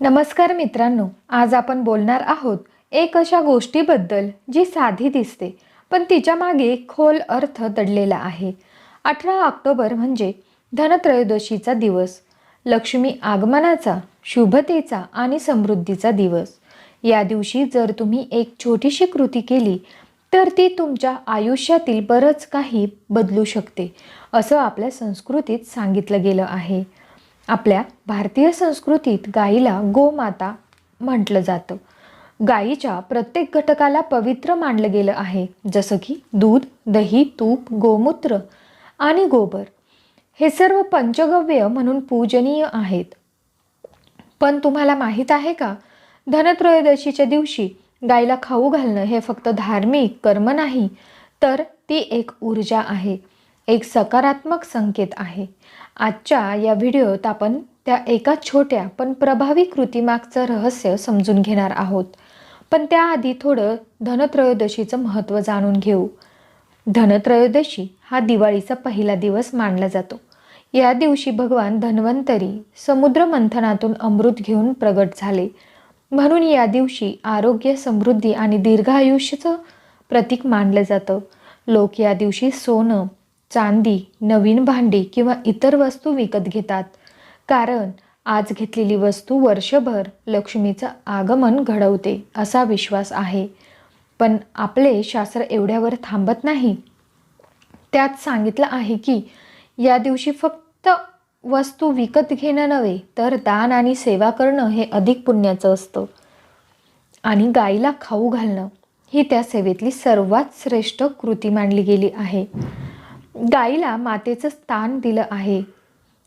नमस्कार मित्रांनो आज आपण बोलणार आहोत एक अशा गोष्टीबद्दल जी साधी दिसते पण तिच्यामागे खोल अर्थ दडलेला आहे. अठरा ऑक्टोबर म्हणजे धनत्रयोदशीचा दिवस लक्ष्मी आगमनाचा शुभतेचा आणि समृद्धीचा दिवस. या दिवशी जर तुम्ही एक छोटीशी कृती केली तर ती तुमच्या आयुष्यातील बरंच काही बदलू शकते असं आपल्या संस्कृतीत सांगितलं गेलं आहे. आपल्या भारतीय संस्कृतीत गाईला गोमाता म्हटलं जातं. गाईच्या प्रत्येक घटकाला पवित्र मानलं गेलं आहे. जसं की दूध दही तूप गोमूत्र आणि गोबर. हे सर्व पंचगव्य म्हणून पूजनीय आहेत. पण तुम्हाला माहीत आहे का? धनत्रयोदशीच्या दिवशी गाईला खाऊ घालणं हे फक्त धार्मिक कर्म नाही तर ती एक ऊर्जा आहे. एक सकारात्मक संकेत आहे. आजच्या या व्हिडिओत आपण त्या एका छोट्या पण प्रभावी कृतीमागचं रहस्य समजून घेणार आहोत. पण त्याआधी थोडं धनत्रयोदशीचं महत्त्व जाणून घेऊ. धनत्रयोदशी हा दिवाळीचा पहिला दिवस मानला जातो. या दिवशी भगवान धन्वंतरी समुद्र मंथनातून अमृत घेऊन प्रगट झाले. म्हणून या दिवशी आरोग्य समृद्धी आणि दीर्घायुष्याचं प्रतीक मानलं जातं. लोक या दिवशी सोनं चांदी नवीन भांडी किंवा इतर वस्तू विकत घेतात. कारण आज घेतलेली वस्तू वर्षभर लक्ष्मीचं आगमन घडवते असा विश्वास आहे. पण आपले शास्त्र एवढ्यावर थांबत नाही. त्यात सांगितलं आहे की या दिवशी फक्त वस्तू विकत घेणं नव्हे तर दान आणि सेवा करणं हे अधिक पुण्याचं असतं. आणि गाईला खाऊ घालणं ही त्या सेवेतली सर्वात श्रेष्ठ कृती मानली गेली आहे. गाईला मातेचं स्थान दिलं आहे.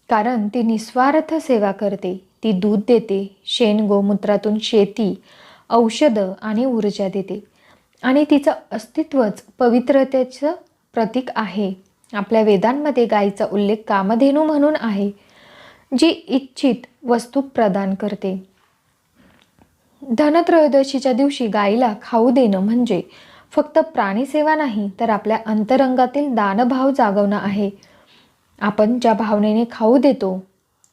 कारण ती निस्वार्थ सेवा करते. ती दूध देते शेण गोमूत्रातून शेती औषधं आणि ऊर्जा देते. आणि तिचं अस्तित्वच पवित्रतेचं प्रतीक आहे. आपल्या वेदांमध्ये गायीचा उल्लेख कामधेनू म्हणून आहे जी इच्छित वस्तू प्रदान करते. धनत्रयोदशीच्या दिवशी गायीला खाऊ देणं म्हणजे फक्त प्राणीसेवा नाही तर आपल्या अंतरंगातील दानभाव जागवणं आहे. आपण ज्या भावनेने खाऊ देतो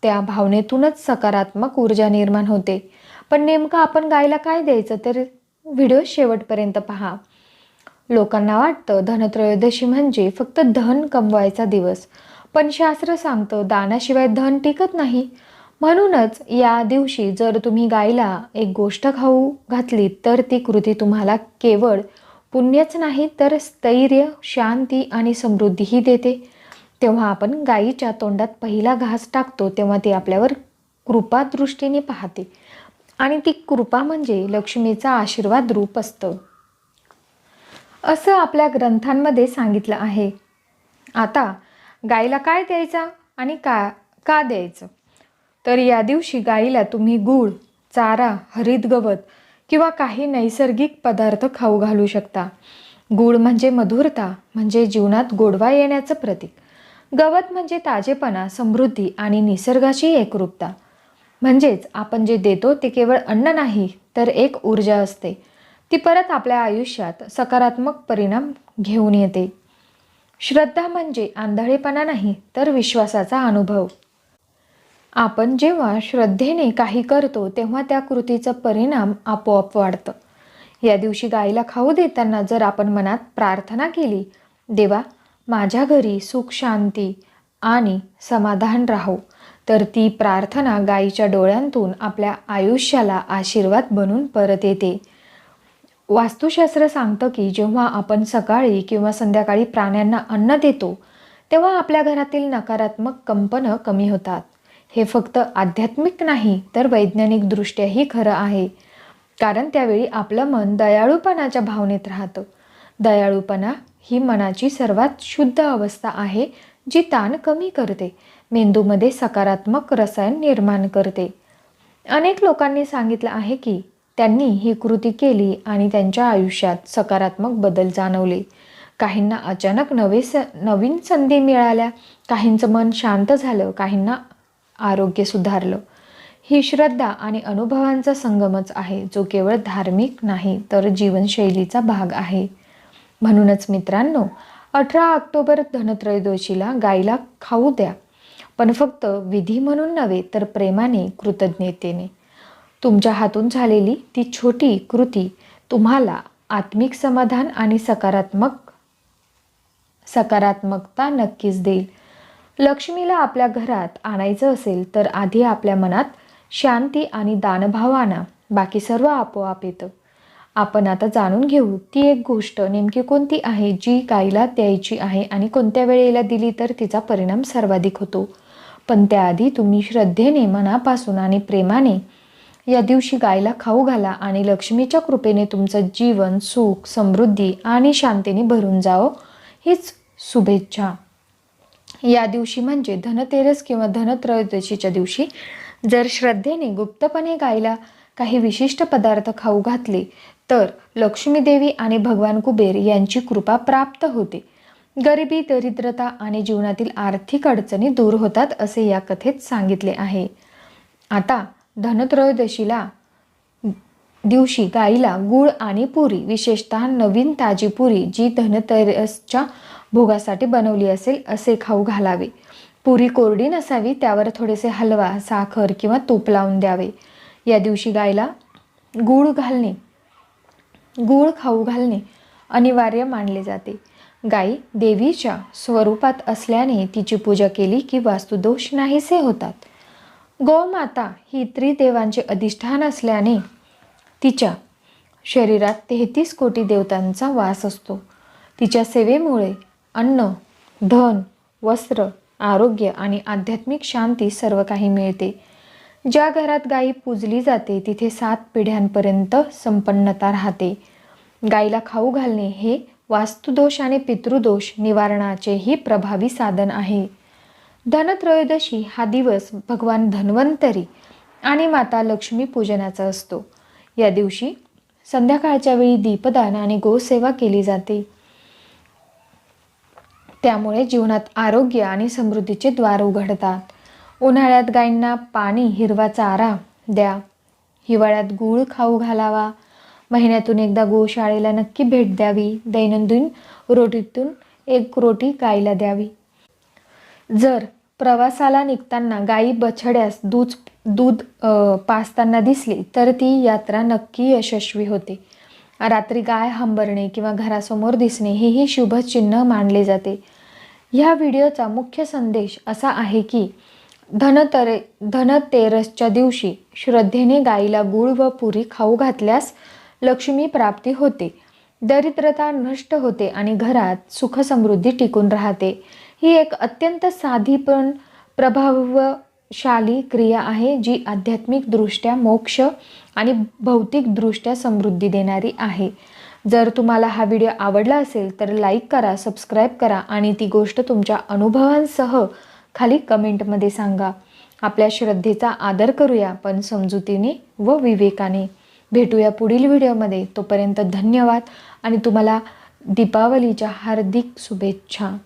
त्या भावनेतूनच सकारात्मक ऊर्जा निर्माण होते. पण नेमकं आपण गायला काय द्यायचं तर व्हिडिओ शेवटपर्यंत पहा. लोकांना वाटतं धनत्रयोदशी म्हणजे फक्त धन कमवायचा दिवस. पण शास्त्र सांगतं दानाशिवाय धन टिकत नाही. म्हणूनच या दिवशी जर तुम्ही गायला एक गोष्ट खाऊ घातली तर ती कृती तुम्हाला केवळ पुण्यच नाही तर स्थैर्य शांती आणि समृद्धीही देते. तेव्हा आपण गायीच्या तोंडात पहिला घास टाकतो तेव्हा ती आपल्यावर कृपा दृष्टीने पाहते. आणि ती कृपा म्हणजे लक्ष्मीचा आशीर्वाद रूप असतं. असं आपल्या ग्रंथांमध्ये सांगितलं आहे. आता गाईला काय द्यायचा आणि का का द्यायचं? तर या दिवशी गाईला तुम्ही गूळ चारा हरित गवत किंवा काही नैसर्गिक पदार्थ खाऊ घालू शकता. गूळ म्हणजे मधुरता म्हणजे जीवनात गोडवा येण्याचं प्रतीक. गवत म्हणजे ताजेपणा समृद्धी आणि निसर्गाची एकरूपता. म्हणजेच आपण जे देतो ते केवळ अन्न नाही तर एक ऊर्जा असते. ती परत आपल्या आयुष्यात सकारात्मक परिणाम घेऊन येते. श्रद्धा म्हणजे आंधळेपणा नाही तर विश्वासाचा अनुभव. आपण जेव्हा श्रद्धेने काही करतो तेव्हा त्या कृतीचा परिणाम आपोआप वाढतं. या दिवशी गाईला खाऊ देताना जर आपण मनात प्रार्थना केली देवा माझ्या घरी सुख शांती आणि समाधान राहो तर ती प्रार्थना गाईच्या डोळ्यांतून आपल्या आयुष्याला आशीर्वाद बनून परत येते. वास्तुशास्त्र सांगतं की जेव्हा आपण सकाळी किंवा संध्याकाळी प्राण्यांना अन्न देतो तेव्हा आपल्या घरातील नकारात्मक कंपनं कमी होतात. हे फक्त आध्यात्मिक नाही तर वैज्ञानिकदृष्ट्याही खरं आहे. कारण त्यावेळी आपलं मन दयाळूपणाच्या भावनेत राहतं. दयाळूपणा ही मनाची सर्वात शुद्ध अवस्था आहे जी ताण कमी करते मेंदूमध्ये सकारात्मक रसायन निर्माण करते. अनेक लोकांनी सांगितलं आहे की त्यांनी ही कृती केली आणि त्यांच्या आयुष्यात सकारात्मक बदल जाणवले. काहींना अचानक नवे स नवीन संधी मिळाल्या काहींचं मन शांत झालं काहींना आरोग्य सुधारलं. ही श्रद्धा आणि अनुभवांचा संगमच आहे जो केवळ धार्मिक नाही तर जीवनशैलीचा भाग आहे. म्हणूनच मित्रांनो अठरा ऑक्टोबर धनत्रयोदशीला गायीला खाऊ द्या. पण फक्त विधी म्हणून नव्हे तर प्रेमाने कृतज्ञतेने. तुमच्या हातून झालेली ती छोटी कृती तुम्हाला आत्मिक समाधान आणि सकारात्मक सकारात्मकता नक्कीच देईल. लक्ष्मीला आपल्या घरात आणायचं असेल तर आधी आपल्या मनात शांती आणि दानभाव आणा. बाकी सर्व आपोआप येतं. आपण आता जाणून घेऊ ती एक गोष्ट नेमकी कोणती आहे जी गाईला द्यायची आहे आणि कोणत्या वेळेला दिली तर तिचा परिणाम सर्वाधिक होतो. पण त्याआधी तुम्ही श्रद्धेने मनापासून आणि प्रेमाने या दिवशी गायला खाऊ घाला आणि लक्ष्मीच्या कृपेने तुमचं जीवन सुख समृद्धी आणि शांतीने भरून जावं. हीच शुभेच्छा. या दिवशी म्हणजे धनतेरस किंवा धनत्रयोदशीच्या दिवशी जर श्रद्धेने गुप्तपणे गायला काही विशिष्ट पदार्थ खाऊ घातले तर लक्ष्मी देवी आणि भगवान कुबेर यांची कृपा प्राप्त होते. गरिबी दरिद्रता आणि जीवनातील आर्थिक अडचणी दूर होतात असे या कथेत सांगितले आहे. आता धनत्रयोदशीला दिवशी गाईला गूळ आणि पुरी विशेषतः नवीन ताजी पुरी जी धनतेरसच्या भोगासाठी बनवली असेल असे खाऊ घालावे. पुरी कोरडी नसावी त्यावर थोडेसे हलवा साखर किंवा तूप लावून द्यावे. या दिवशी गायला गूळ घालणे. गूळ खाऊ घालणे अनिवार्य मानले जाते. गाई देवीच्या स्वरूपात असल्याने तिची पूजा केली की वास्तुदोष नाहीसे होतात. गोमाता ही त्रिदेवांचे अधिष्ठान असल्याने तिच्या शरीरात तेहतीस कोटी देवतांचा वास असतो. तिच्या सेवेमुळे अन्न धन वस्त्र आरोग्य आणि आध्यात्मिक शांती सर्व काही मिळते. ज्या घरात गायी पूजली जाते तिथे सात पिढ्यांपर्यंत संपन्नता राहते. गायीला खाऊ घालणे हे वास्तुदोष आणि पितृदोष निवारणाचेही प्रभावी साधन आहे. धनत्रयोदशी हा दिवस भगवान धन्वंतरी आणि माता लक्ष्मी पूजनाचा असतो. या दिवशी संध्याकाळच्या वेळी दीपदान आणि गोसेवा केली जाते. त्यामुळे जीवनात आरोग्य आणि समृद्धीचे द्वार उघडतात. उन्हाळ्यात गायींना पाणी हिरवा चारा द्या. हिवाळ्यात गूळ खाऊ घालावा. महिन्यातून एकदा गोशाळेला नक्की भेट द्यावी. दैनंदिन रोटीतून एक रोटी गायीला द्यावी. जर प्रवासाला निघताना गायी बछड्यास दूध दूध पाजताना दिसली तर ती यात्रा नक्की यशस्वी होते. रात्री गाय हंबरणे किंवा घरासमोर दिसणे हेही शुभचिन्ह मानले जाते. ह्या व्हिडिओचा मुख्य संदेश असा आहे की धनतरे धनतेरसच्या दिवशी श्रद्धेने गाईला गूळ व पुरी खाऊ घातल्यास लक्ष्मी प्राप्ती होते. दरिद्रता नष्ट होते आणि घरात सुखसमृद्धी टिकून राहते. ही एक अत्यंत साधी पण प्रभाव शाली क्रिया आहे जी आध्यात्मिकदृष्ट्या मोक्ष आणि भौतिकदृष्ट्या समृद्धी देणारी आहे. जर तुम्हाला हा व्हिडिओ आवडला असेल तर लाईक करा सबस्क्राईब करा आणि ती गोष्ट तुमच्या अनुभवांसह खाली कमेंटमध्ये सांगा. आपल्या श्रद्धेचा आदर करूया पण समजुतीने व विवेकाने. भेटूया पुढील व्हिडिओमध्ये. तोपर्यंत धन्यवाद आणि तुम्हाला दीपावलीच्या हार्दिक शुभेच्छा.